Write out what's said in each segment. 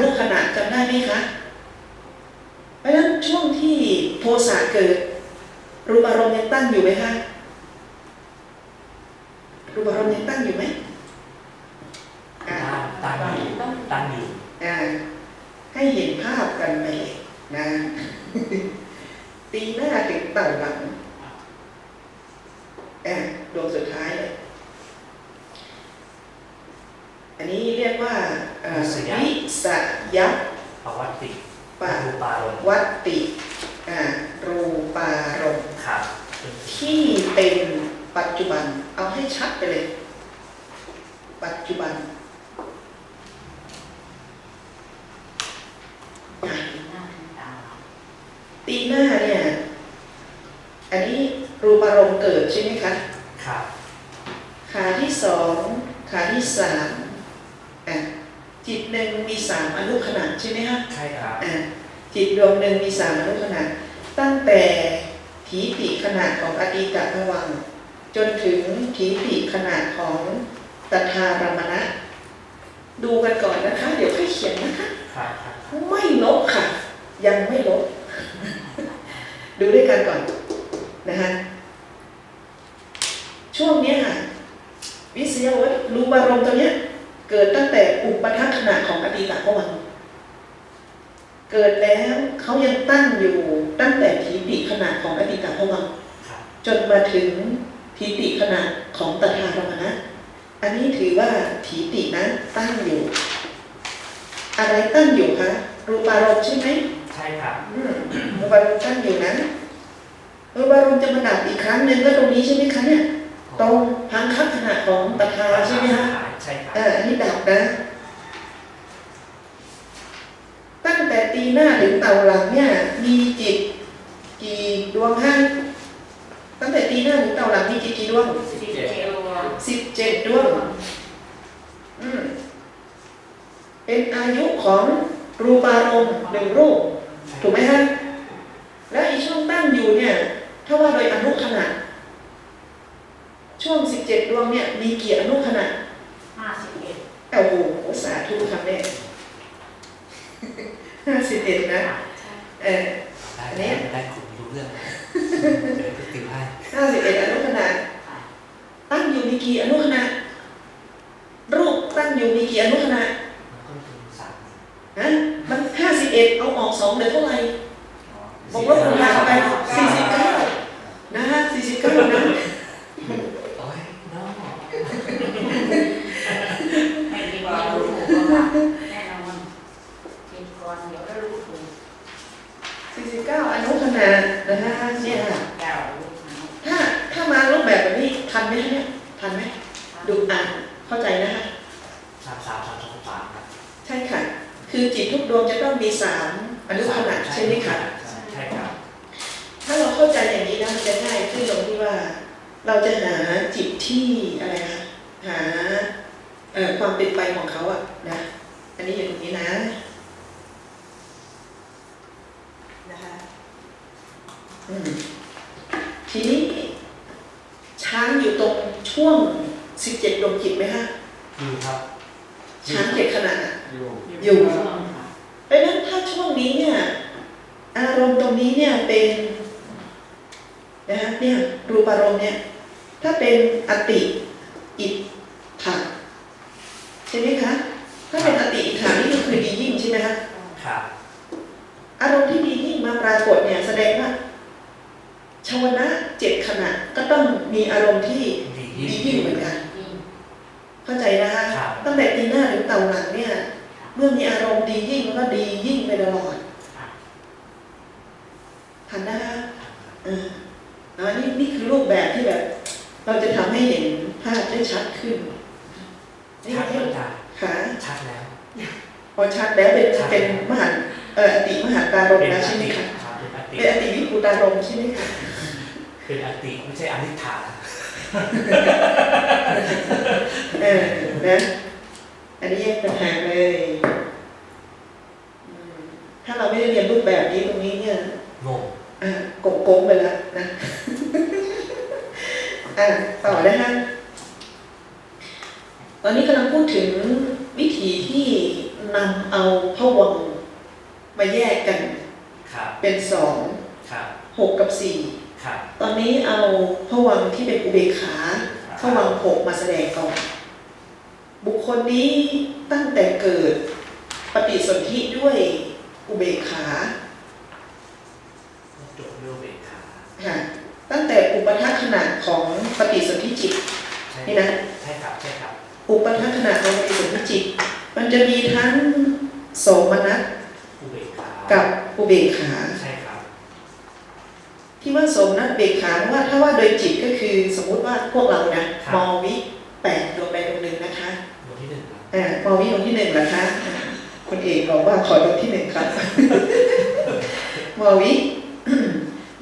นุขณะจำได้ไหมคะเพราะฉะนั้นช่วงที่โทสะเกิด รูปอารมณ์ยังตั้งอยู่ไหมคะรูปอารมณ์ยังตั้งอยู่ไหมอ่าตั้งตั้งอยู่ตั้งอยู่อ่าให้เห็นภาพกันไปเลยนะตีหน้าถึงเต่าหลังอ่าดวงสุดท้ายเลย อันนี้เรียก ว่าเอ่อวิสยภาวะติปะรูปารมณ์วัตติอ่ารูปารมณ์ครับที่เป็นปัจจุบัน เอาให้ชัดไปเลย ปัจจุบันอะตีหน้าเนี่ย อันนี้รูปารมณ์เกิดใช่ไหมคะครับขาที่สองขาที่สามอะ จิตหนึ่งมีสามอนุขณะใช่ไหมคะใช่ครับอะจิตดวงหนึ่งมีสามอนุขณะตั้งแต่ถีติขนาดของอดีตภวังค์จนถึงถีติขนาดของตถารมณะ ดูกันก่อนนะคะ เดี๋ยวค่อยเขียนนะคะครับครับไม่ลบค่ะ ยังไม่ลบ ดูด้วยกันก่อนนะฮะช่วงเนี้ยค่ะวิสยวัตรรูปารมณ์ตัวเนี้ย เกิดตั้งแต่อุปทัขณะของอดีตภวังค์เกิดแล้วเขายังตั้งอยู่ตั้งแต่ทีติขณะของอดีตภวังค์ครับจนมาถึงทีติขณะของตถารมณะอันนี้ถือว่าทีตินั้นตั้งอยู่ อะไรตั้งอยู่คะรูปารมณ์ใช่ไหมใช่ครับอืมรูปารมณ์ตั้งอยู่นะรูปารมณ์จะมาดับอีกครั้งหนึ่งก็ตรงนี้ใช่ไหมคะเนี่ยตรงพังคับขณะของตถาใช่ไหมคะ ใช่ครับเอออันนี้ดับนะตั้งแต่ตีหน้าถึงเต่าหลังเนี่ย มีจิตกี่ดวงฮะตั้งแต่ตีหน้าถึงเต่าหลังมีจิตกี่ดวงสิบเจ็ดสิบเจ็ดดวงอืมเป็นอายุของรูปารมณ์หนึ่งรูป ถูกไหมฮะแล้วไอีช่วงตั้งอยู่เนี่ย ถ้าว่าโดยอนุขณะช่วงสิบเจ็ดดวงเนี่ยมีกี่อนุขณะ ห้าสิบเอ็ดโอ้โหสาธุคำเนี่ยห้าสิบเอ็ดนะเออได้ได้ได้คุณรู้เรื่องเดี๋ยวจะติวให้ห้าสิบเอ็ดอนุขณะตั้งอยู่มีกี่อนุขณะรูปตั้งอยู่มีกี่อนุขณะมันก็คือสามฮะมันห้าสิบเอ็ดเอาออกสองเหลือเท่าไหร่บอกลบคูณหารไปสี่สิบเก้านะฮะสี่สิบเก้านะ โอ้ยน้อง ให้ดีกว่ารู้ถูกก็ค่ะแน่นอนกินก่อนเดี๋ยวได้รู้ถูก สี่สิบเก้าอนุข ณะนะฮะเนี่ยเก้ารู้ถูกถ้าถ้ามารูปแบบแบบนี้ทันไหมคะเนี่ยทันไหมดูอ่านเข้าใจนะคะสามสามสามสองสามครับใช่ค่ะ คือจิตทุกดวงจะต้องมีสามอนุขณะใช่ไหมคะใช่ครับ ถ้าเราเข้าใจอย่างนี้นะมันจะง่ายขึ้นตรงที่ว่า เราจะหาจิตที่อะไรคะหาเอ่อความเป็นไปของเขาอะนะ อันนี้อยู่ตรงนี้นะอืม ทีนี้ช้างอยู่ตรงช่วงสิบเจ็ดดวงจิตไหมฮะอยู่ครับ ช้างเจ็ดขนาดอะอยู่อยู่เพราะฉะนั้นถ้าช่วงนี้เนี่ยอารมณ์ตรงนี้เนี่ยเป็นนะฮะเนี่ยรูปอารมณ์เนี่ย ถ้าเป็นอติอิทธะใช่ไหมคะถ้าเป็นอติอิทธะนี่ก็คือดียิ่งใช่ไหมคะครับอารมณ์ที่ดียิ่งมาปรากฏเนี่ยแสดงว่า ชาวนะเจ็ดขณะก็ต้องมีอารมณ์ที่ดีดียิ่งเหมือนกัน เข้าใจนะคะครับตั้งแต่ตีหน้าถึงเต่าหลังเนี่ย เมื่อมีอารมณ์ดียิ่งมันก็ดียิ่งไปตลอดทันนะคะเออเนาะนี่นี่คือรูปแบบที่แบบ เราจะทำให้เห็นภาพได้ชัดขึ้นนี่ชัดนี่แล้วจ้ะขาชัดแล้วพอชัดแล้วเป็นชัดเป็นมหาเอ่ออติมหาการมเป็นแล้วอใช่ไหมติคะครับเป็นอติเป็นอติวิภูตารมใช่ไหมคะ เป็นอติไม่ใช่อนิจฐานเออนะอันนี้แยกต่างหากเลยอืมถ้าเราไม่ได้เรียนรูปแบบนี้ตรงนี้เนี่ยงงอะโกงโกงไปแล้วนะอะต่อนะฮะตอนนี้กำลังพูดถึงวิธีที่นำเอาพะวังค์มาแยกกันครับเป็นสองครับหกกับสี่ครับ ตอนนี้เอาพะวังค์ที่เป็นอุเบกขาพะวังค์หกมาแสดงก่อน บุคคลนี้ตั้งแต่เกิดปฏิสนธิด้วยอุเบกขาจบด้วยเบรกขาค่ะตั้งแต่อุปทัคขณะของปฏิสนธิจิตใช่นี่นะใช่ครับใช่ครับ อุปทัคขณะของปฏิสนธิจิต มันจะมีทั้งโสมนัสอุเบกขากับอุเบกขาใช่ครับ ที่ว่าโสมนัสอุเบกขาเพราะว่าถ้าว่าโดยจิตก็คือสมมุติว่าพวกเรานะมอวิแปดดวงใดดวงหนึ่งนะคะดวงที่หนึ่งครับอ่ามอวิดวงที่หนึ่งเหรอคะอ่าคุณเอกบอกว่าขอดวงที่หนึ่งครับมอวิ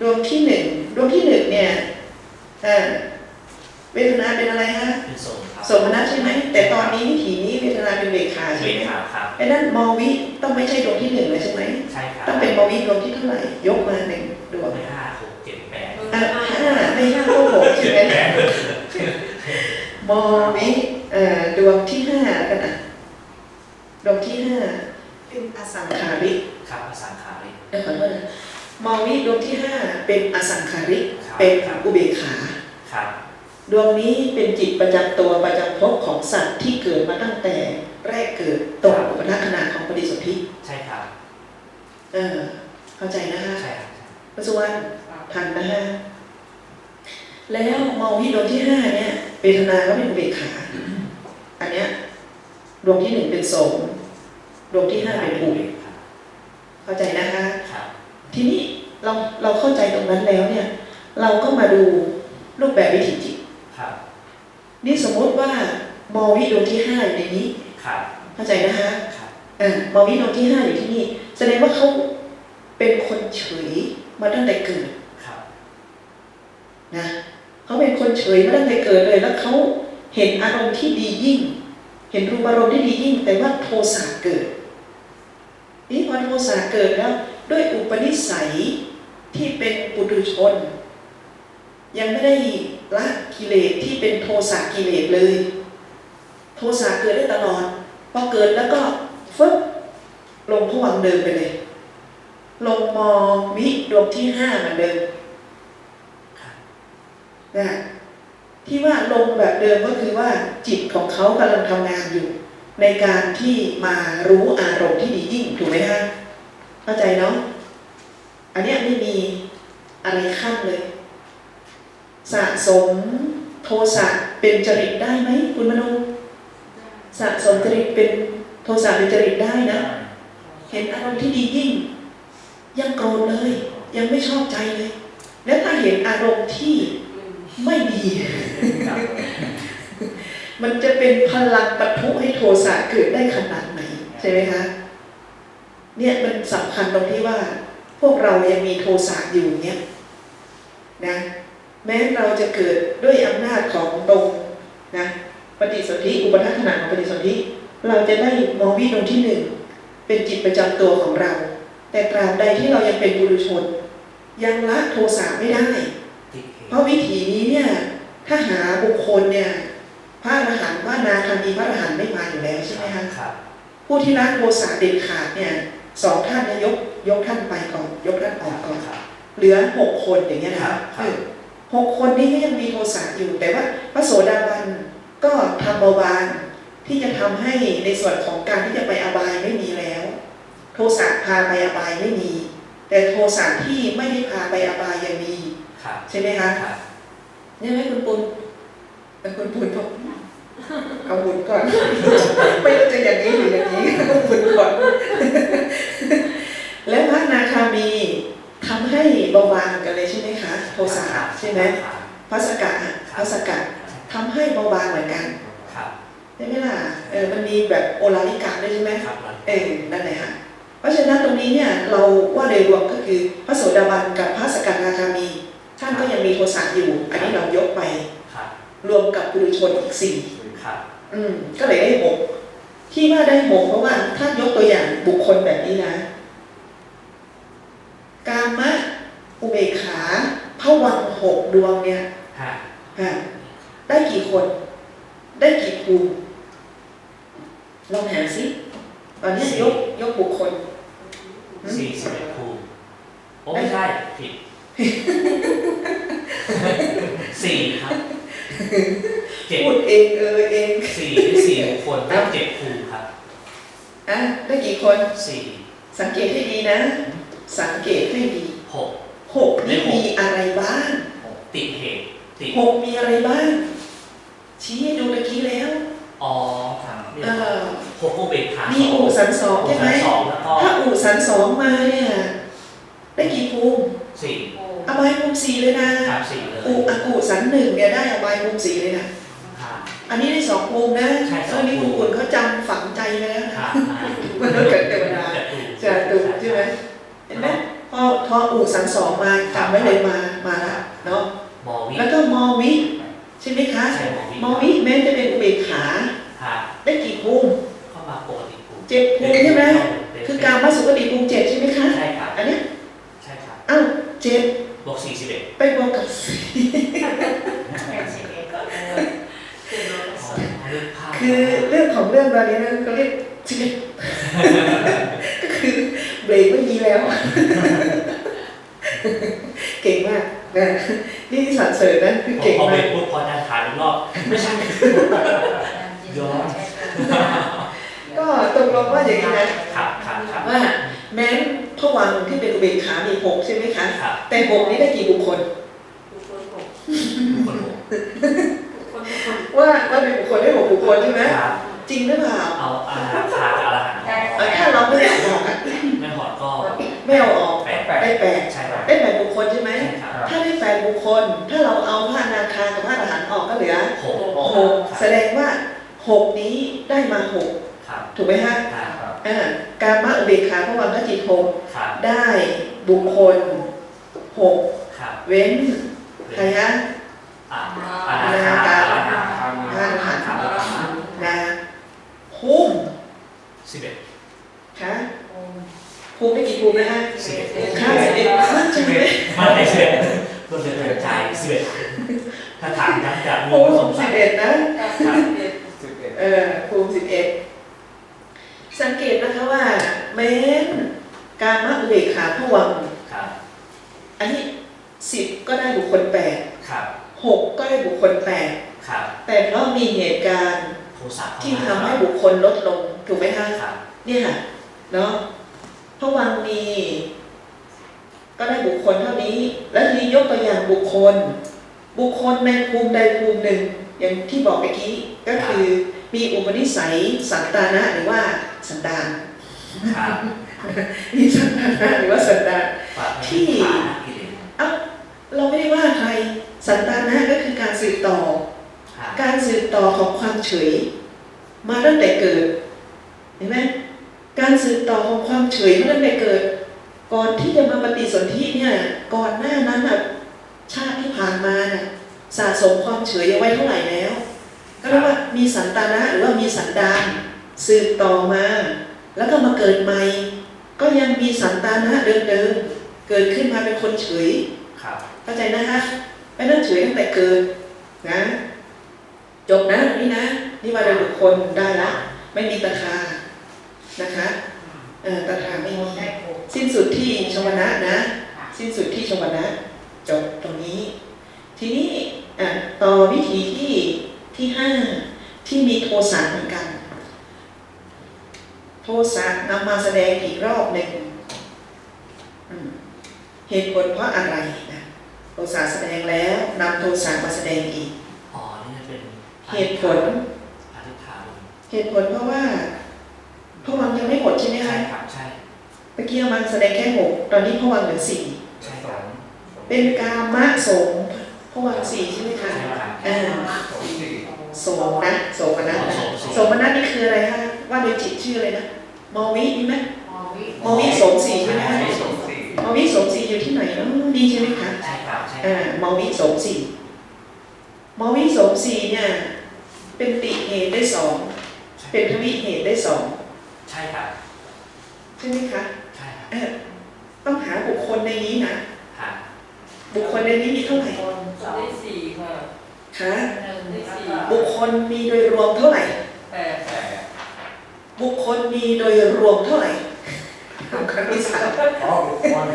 ดวงที่หนึ่งดวงที่หนึ่งเนี่ยอ่าเวทนาเป็นอะไรฮะเป็นโสมครับสมนัสใช่ไหมแต่ตอนนี้วิถีนี้เวทนาเป็นเบกขาเบใช่รไหกมขาครับไอ้นั่นมอวิต้องไม่ใช่ดวงที่หนึ่งเลยใช่ไหมใช่ครับต้องเป็นมอวิดวงที่เท่าไหร่ยกมาหนึ่งดวงไม่ห้าหกเจ็ดแปด อะห้าไม่ห้าก็หกใช่ไหมมอวิเอ่อดวงที่ห้ากันอะดวงที่ห้าเป็นอสังขาริกครับอสังขาริกเดี๋ยวขอโทษนะมอวิดวงที่ห้าเป็นอสังขาริกเป็นอุเบกขาครับดวงนี้เป็นจิตประจำตัวประจำภพของสัตว์ที่เกิดมาตั้งแต่แรกเกิดตรงอุปทขณะของปฏิสนธิใช่ครับ เออเข้าใจนะฮะใช่ครับพระสุวรรณทันนะฮะ แล้วมองที่ดวงที่ห้าเนี่ยเวทนาก็เป็นอุเบกขา อันเนี้ยดวงที่หนึ่งเป็นโสมดวงที่ห้าเป็นอุเบรกขาเข้าใจนะคะครับทีนี้เราเราเข้าใจตรงนั้นแล้วเนี่ย เราก็มาดูรูปแบบวิถีจิตครับนี่สมมติว่ามอวิดวงที่ห้าอยู่ในนี้ครับเข้าใจนะคะครับเออมอวิดวงที่ห้าอยู่ที่นี่ แสดงว่าเขาเป็นคนเฉยมาตั้งแต่เกิดครับนะ เขาเป็นคนเฉยมาตั้งแต่เกิดเลย แล้วเขาเห็นอารมณ์ที่ดียิ่ง เห็นรูปอารมณ์ที่ดียิ่ง แต่ว่าโทสะเกิดนี่พอโทสะเกิดแล้วด้วยอุปนิสัยที่เป็นปุถุชน ยังไม่ได้ละกิเลสที่เป็นโทสะกิเลสเลย โทสะเกิดได้ตลอดพอเกิดแล้วก็ฟึ๊บลงผวังเดิมไปเลย ลงมอวิดวงที่ห้าเหมือนเดิม นะที่ว่าลงแบบเดิมก็คือว่าจิตของเขากำลังทำงานอยู่ ในการที่มารู้อารมณ์ที่ดียิ่งถูกไหมฮะเข้าใจเนาะอันเนี้ยไม่มีอะไรขั้นเลย สะสมโทสะเป็นจริตได้ไหมคุณมโนสะสมจริตเป็นโทสะเป็นจริตได้นะ เห็นอารมณ์ที่ดียิ่ง ยังโกรธเลย ยังไม่ชอบใจเลย แล้วถ้าเห็นอารมณ์ที่ ไม่ดีมันจะเป็นพลังปะทุให้โทสะเกิดได้ขนาดไหนใช่ไหมคะ เนี่ยมันสำคัญตรงที่ว่า พวกเรายังมีโทสะอยู่เนี่ยนะแม้เราจะเกิดด้วยอำนาจของตรงนะปฏิสนธิอุปทัศขณะของปฏิสนธิเราจะได้มองวิตรงที่หนึ่งเป็นจิตประจำตัวของเรา แต่ตราบใดที่เรายังเป็นบุรุชน ยังละโทสะไม่ได้ เหเพราะวิถีนี้เนี่ยถ้าหาบุคคลเนี่ยพระอรหันต์ว่านาคามีพระอรหันต์ไม่มาอยู่แล้วใช่ไหมคะครับผู้ที่ละโทสะเด็ดขาดเนี่ยสองท่านเนี่ยยกยกท่านไปก่อนยกท่านออกก่อนครับเหลือหกคนอย่างเงี้ยนะครับครับเออหกคนนี้ก็ยังมีโทสะอยู่ แต่ว่าพระโสดาบันก็ทำเบาบางที่จะทำให้ในส่วนของการที่จะไปอบายไม่มีแล้ว โทสะพาไปอบายไม่มี แต่โทสะที่ไม่ได้พาไปอบายยังมี ครับใช่ไหมคะครับเนี่ยไหมคุณปุณเออคุณปุณบอกเอาบุญก่อน ไม่รู้จะอย่างนี้หรืออย่างนี้เอาบุญก่อน แล้วพระนาคามีทำให้เบาบางกันเลยใช่ไหมคะ โทสะใช่ไหมครับพระสกะพระสกะทำให้เบาบางเหมือนกันครับใช่ไหมล่ะ เออ มันมีแบบโอลาลิกะด้วยใช่ไหมครับมันเออ นั่นแหละค่ะ เพราะฉะนั้นตรงนี้เนี่ยเราว่าโดยรวมก็คือพระโสดาบันกับพระสกทาคามี ท่านก็ยังมีโทสะอยู่ อันนี้เรายกไปครับรวมกับปุถุชนอีกสี่ครับอืม ก็เลยได้หกที่ว่าได้หกเพราะว่าถ้ายกตัวอย่างบุคคลแบบนี้นะ กามะ อุเบกขาพระวังค์หกดวงเนี่ยห้าฮะได้กี่คน ได้กี่ภูมิลองหาสิตอนนี้ยกยกบุคคลสี่สิบเอ็ดภูมิโอ้ไม่ใช่ผิด สี่ครับเจ็ดพูดเองเออเองสี่ได้สี่บุคคลได้เจ็ดภูมิครับอะได้กี่คนสี่สังเกตให้ดีนะ สังเกตให้ดีหกหกนี่มีอะไรบ้างติดเหตุติดหกมีอะไรบ้าง ชี้ให้ดูเมื่อกี้แล้วอ๋อครับเรียเอกว่าอหกก็เบรกขามีอุสันสองหกใช่ไหมสองแล้วก็ถ้าอุสันสองมาเนี่ยได้กี่ภูมิสี่โอ้อบายภูมิสี่เลยนะครับสี่เลยอุอกุสันหนึ่งเนี่ยได้อบายภูมิสี่เลยนะ ครับ อันนี้ได้สองภูมินะใช่เอสองอนี่ภูคุณมิอุ่นเขาจำฝังใจไปแล้วคนะรับมนุษย์กับเทวดาจะจะดูใช่ไหมเห็นไหมพอพออุสันสองมาจำไว้เลยมามาแล้วเนาะมอวิแล้วก็มอวิใช่ไหมคะใช่มอวิมอวิแม้จะเป็นอุเบกขาครับได้กี่ภูมิเข้ามาปกติภูมิเจ็ดภูมิใช่ไหมคือการมาสุขติภูมิเจ็ดใช่ไหมคะ ใช่ครับอันเนี้ยใช่ครับอ้าวเจ็ด บวกสี่สิบเอ็ดไปบวกกับสี่เป็นสิบเอ็ดก็เลยคือเราก็สอนเรื่องภาพคือเรื่องของเรื่องตอนนี้นะก็เรียกสิบเอ็ดก็คือเบรกไม่มีแล้ว เก่งมากนะนี่สรรเสริญนะคือพอเก่งพอไปมากปุ๊บพอจะถามอีกรอบไม่ใช่ย้อนก็ตกลงว่าอย่างนี้นะครับครับครับว่าแม้ นพวังค์ที่เป็นอุเบกขามีหกใช่ไหมคะ ครับแต่หกนี้ได้กี่บุคคลทุกคนหกคนหกทุกคนทุกคนว่าว่าเป็นบุคคลได้หกบุคคลใช่ไหมครับจริงหรือเปล่าเอาอาหารคากับอรหันต์เออถ้าเราไม่เอาออกอะไม่หอดก็ไม่เอาออกแปดได้แปดใช่ครับได้แปดบุคคลใช่ไหม ใช่ครับถ้าได้แปดบุคคล ถ้าเราเอาพระอนาคากับพระอรหันต์ออกก็เหลือหกหกแสดงว่าหกนี้ได้มาหกครับถูกไหมฮะ ครับ อ่าการมาอุเบกขาพระวังคจิตหกครับได้บุคคลหกครับเว้นใครฮะ อ่าอาหารคาอรหันต์พระอรหันต์ครับนะภูมิสิบเอ็ดคะภูมิได้กี่ภูมินะฮะสิบเอ็ดข้าสิบเอ็ดมั่นใจไหมมาได้สิบเอ็ดรวมถึงใจสิบเอ็ดถ้าถามย้ำจากงภูงมิสงสิสับยเอ็ดนะสิบเอ็ดเออภูมิสิบเอ็ด สังเกตนะคะว่าแม้นการมาอุเบกขาพวังค์ครับ อันนี้สิบก็ได้บุคคลแปดครับหกก็ได้บุคคลแปดครับแต่เพราะมีเหตุการณ์โทรศัพท์ที่ทำให้บุคคลลดลงถูกไหมคะครับเนี่ยค่ะเนาะพระวังมี ก็ได้บุคคลเท่านี้ แล้วทีนี้ยกตัวอย่างบุคคล บุคคลในภูมิใดภูมิหนึ่ง อย่างที่บอกเมื่อกี้ก็คือ มีอุปนิสัยสันตานะหรือว่าสันดานครับมีสันตานะหรือว่าสันดานฝากที่ฝากกิเลสเอ้าเราไม่ได้ว่าใครสันตานะก็คือการสืบต่อครับการสืบต่อของความเฉย มาตั้งแต่เกิดเห็นไหมการสืบต่อของความเฉยมาตั้งแต่เกิด ก่อนที่จะมาปฏิสนธิเนี่ยก่อนหน้านั้นน่ะชาติที่ผ่านมาน่ะสะสมความเฉยเอาไว้เท่าไหร่แล้ว ก็เรียกว่ามีสันตานะหรือว่ามีสันดานสืบต่อมา แล้วก็มาเกิดใหม่ ก็ยังมีสันตานะเดิมๆเกิดขึ้นมาเป็นคนเฉยครับเข้าใจนะฮะไม่ต้องเฉยตั้งแต่เกิดนะจบนะนี่นะ นี่ว่าโดยบุคคลได้ละไม่มีตาคานะคะเออตาคาไม่มีได้หกสิ้นสุดที่ชวนะนะ สิ้นสุดที่ชวนะจบตรงนี้ ทีนี้อะต่อวิธีที่ ที่ห้าที่มีโทสะเหมือนกัน โทสะนำมาแสดงอีกรอบหนึ่งอืมเหตุผลเพราะอะไรนะโทสะแสดงแล้วนำโทสะมาแสดงอีกอ๋อนี่จะเป็นเหตุผลอธิษฐานเหตุผลเพราะว่าพระวังยังไม่หมดใช่ไหมใช่คะครับใช่เมื่อกี้เอามันแสดงแค่หกตอนนี้พระวังเหลือสี่ใช่สคอรับงเป็นกามะสงฆ์พระวังสี่ใช่ไหมคะใช่ครับอ่าสองสี่ โสมนะโสมนัสนะโสมโสมนัสนี่คืออะไรคะว่าโดยจิตชื่ออะไรนะมอวินี่ไหมมอวิมอวิโสมสี่ใช่ไหมใช่คะสองสี่มอวิโสมสี่อยู่ที่ไหนเนาะดีใช่ไหมคะใช่ครับใช่อ่ามอวิโสมสี่มอวิโสมสี่เนี่ยเป็นติเหตุได้สองเป็นทวิเหตุได้สองใช่ครับใช่ไหมคะใช่ครับเออต้องหาบุคคลในนี้นะหาบุคคลในนี้มีเท่าไหร่คนสองได้สี่ค่ะ คะหนึ่งได้สี่บุคคลมีโดยรวมเท่าไหร่แปดแปดบุคคลมีโดยรวมเท่าไหร่คำที่สามอ๋อบุคคล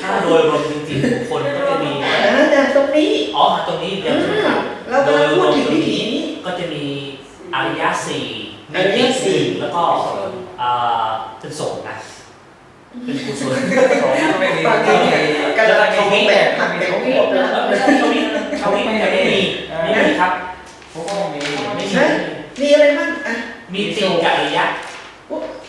ถ้าโดยรวมจริงๆบุคคลก็จะมีนะอาจารย์ตรงนี้อ๋อตรงนี้เดียวใช่ไหมครับเรากำลังพูดถึงวิถีนี้ก็จะมีอริยสี่อริยสี่มีแล้วก็อ่าเป็นสงฆ์นะเป็นกุศลสองก็ไม่มีบางทีเนี่ยกำลังเขาแบบผักแต่เขาไม่หมดแล้ว เขามีเขามีแต่ไม่มีไม่มีครับผมก็ไม่มีไม่มีมีอะไรบ้างอะมีติกับอริยะ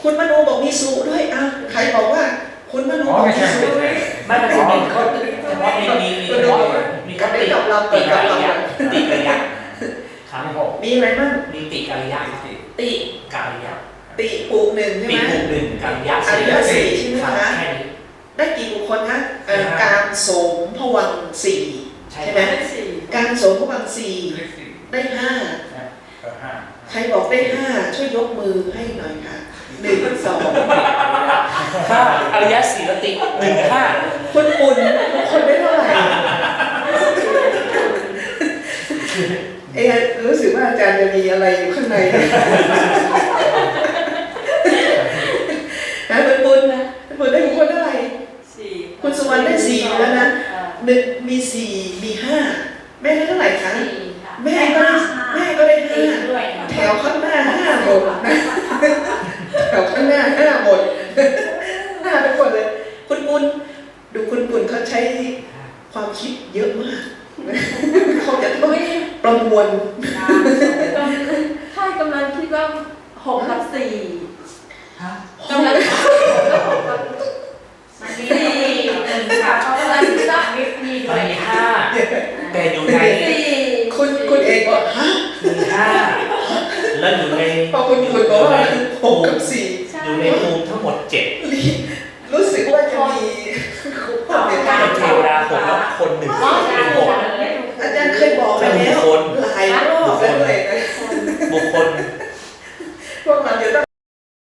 คุณมโนบอกมีสูด้วยอะใครบอกว่าคุณมโนอ๋อบอกไม่มีใช่สูไม่ใช่ไม่เป็นไรเขาเฉพาะมีมีมีเฉพาะมีกับติติกับเราติเปิดกักับบอเราริยะติกับอริยะครับมีหกมีอะไรบ้างมีติกับอริยะมีสี่ติกับอริยะติปูหนึ่งใช่ติไหมภูมิหนึ่งกับอริยะอริยสี่ใช่ไหมครับคะแค่นี้ได้กี่บุคคลคะเอ่อการสมพวังค์สี่ ใช่ใช่ไหไหมมสี่การสมพวังค์สี่เลขสี่ได้ห้าเออห้าใครบอกได้ห้าช่วยยกมือให้หน่อยค่ะหนึ่งสองห้าอริยะสี่และติหนึ่งห้าคุณปุ่นบุคคลได้เท่าไหร่เอ๊ะรู้สึกว่าอาจารย์จะมีอะไรอยู่ข้างในนะคุณปุ่นนะคุณปุ่นได้บุคคลเท่าไหร่สี่คุณสุวรรณได้สี่แล้วนะ หนึ่งมีสี่มีห้าแม่ได้เท่าไหร่คะสี่ค่ะแม่ก็ได้แม่ก็ได้สี่ห้าด้วยแถวข้างหน้าห้าหมดนะแถวข้างหน้าห้าหมดห้าทุกคนเลย คุณปุณดูคุณปุณเขาใช้ความคิดเยอะมากเขาจะต้องประมวลใช่กำลังคิดว่าหกกับสี่ แล้วอยู่ในพอคุณอยู่กับตัวว่าคืหกกับสี่อยู่ในภูมิทั้งหมดเจ็ดรู้สึกว่าจะมีคนเป็นเทวดาหกแล้คนหนึ่งเป็นหกอาจารย์เคยบอกไปแล้วหลายรอบแล้วเลยนะบุคคลพวกมันจะต้อง